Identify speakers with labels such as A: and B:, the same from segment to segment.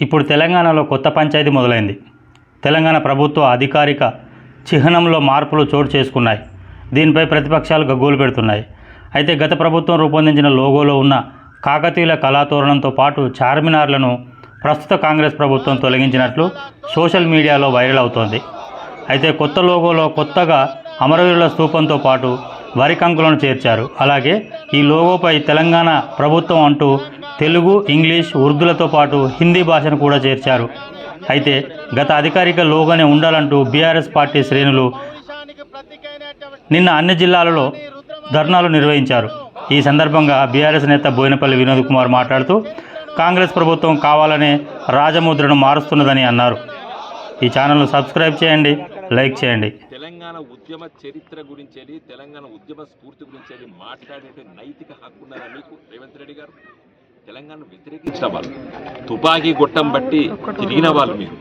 A: ఇప్పుడు తెలంగాణలో కొత్త పంచాయతీ మొదలైంది. తెలంగాణ ప్రభుత్వ అధికారిక చిహ్నంలో మార్పులు చోటు చేసుకున్నాయి. దీనిపై ప్రతిపక్షాలు గగ్గోలు పెడుతున్నాయి. అయితే గత ప్రభుత్వం రూపొందించిన లోగోలో ఉన్న కాకతీయుల కళాతోరణంతో పాటు చార్మినార్లను ప్రస్తుత కాంగ్రెస్ ప్రభుత్వం తొలగించినట్లు సోషల్ మీడియాలో వైరల్ అవుతోంది. అయితే కొత్త లోగోలో కొత్తగా అమరవీరుల స్థూపంతో పాటు వరి కంకులను చేర్చారు. అలాగే ఈ లోగోపై తెలంగాణ ప్రభుత్వం అంటూ తెలుగు ఇంగ్లీష్ ఉర్దూలతో పాటు హిందీ భాషను కూడా చేర్చారు. అయితే గత అధికారిక లోగోనే ఉండాలంటూ బీఆర్ఎస్ పార్టీ శ్రేణులు నిన్న అన్ని జిల్లాలలో ధర్నాలు నిర్వహించారు. ఈ సందర్భంగా బీఆర్ఎస్ నేత బోయినపల్లి వినోద్ కుమార్ మాట్లాడుతూ కాంగ్రెస్ ప్రభుత్వం కావాలనే రాజముద్రను మారుస్తున్నదని అన్నారు. ఈ ఛానల్ను సబ్స్క్రైబ్ చేయండి లైక్ చేయండి.
B: తెలంగాణ ఉద్యమ చరిత్ర గురించి తెలంగాణ ఉద్యమ స్ఫూర్తి గురించి మాట్లాడే నైతిక హక్కు మీకు? రేవంత్ రెడ్డి గారు. తెలంగాణ వ్యతిరేకించిన వాళ్ళు. తుపాకీ గొట్టం బట్టి తిరిగిన వాళ్ళు మీరు.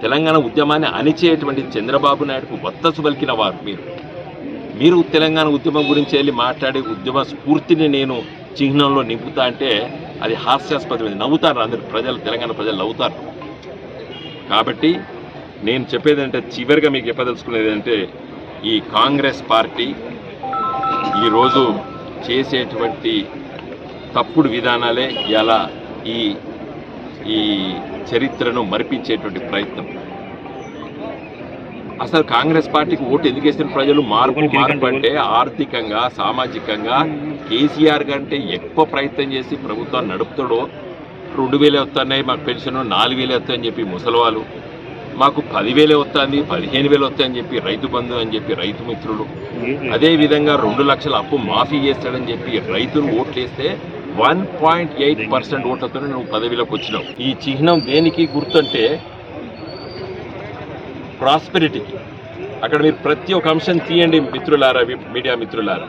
B: తెలంగాణ ఉద్యమాన్ని అణిచేటువంటి చంద్రబాబు నాయుడుకు వత్తసు పలికిన వారు మీరు. మీరు తెలంగాణ ఉద్యమం గురించి వెళ్ళి మాట్లాడే ఉద్యమ స్ఫూర్తిని నేను చిహ్నంలో నింపుతా అంటే అది హాస్యాస్పదమైంది. నవ్వుతారు అందరు. ప్రజలు తెలంగాణ ప్రజలు నవ్వుతారు. కాబట్టి నేను చెప్పేది అంటే చివరిగా మీకు చెప్పదలుచుకునేది అంటే ఈ కాంగ్రెస్ పార్టీ ఈరోజు చేసేటువంటి తప్పుడు విధానాలే ఇలా ఈ ఈ చరిత్రను మరిపించేటువంటి ప్రయత్నం. అసలు కాంగ్రెస్ పార్టీకి ఓటు ఎందుకు వేసిన ప్రజలు మార్పు మార్పు అంటే ఆర్థికంగా సామాజికంగా కేసీఆర్ కంటే ఎక్కువ ప్రయత్నం చేసి ప్రభుత్వాన్ని నడుపుతాడో రెండు వేలే వస్తున్నాయి మాకు పెన్షన్ నాలుగు వేలే వస్తాయని చెప్పి ముసలివాళ్ళు మాకు పదివేలే వస్తుంది పదిహేను వేలు వస్తాయని చెప్పి రైతు బంధు అని చెప్పి రైతు మిత్రులు. అదే విధంగా రెండు లక్షల అప్పు మాఫీ చేస్తాడని చెప్పి రైతులు ఓట్లేస్తే వన్ పాయింట్ ఎయిట్ పర్సెంట్ ఓట్లతో నువ్వు పదవిలోకి వచ్చినావు. ఈ చిహ్నం దేనికి గుర్తుంటే ప్రాస్పెరిటీకి అక్కడ మీరు ప్రతి ఒక్క అంశం తీయండి మిత్రులారా మీడియా మిత్రులారా.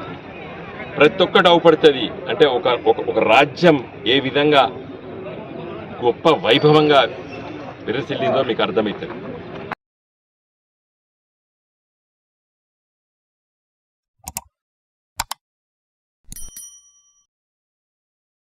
B: ప్రతి ఒక్కటి అవపడుతుంది అంటే ఒక ఒక ఒక రాజ్యం ఏ విధంగా గొప్ప వైభవంగా విరసిల్లిందో మీకు అర్థమవుతుంది.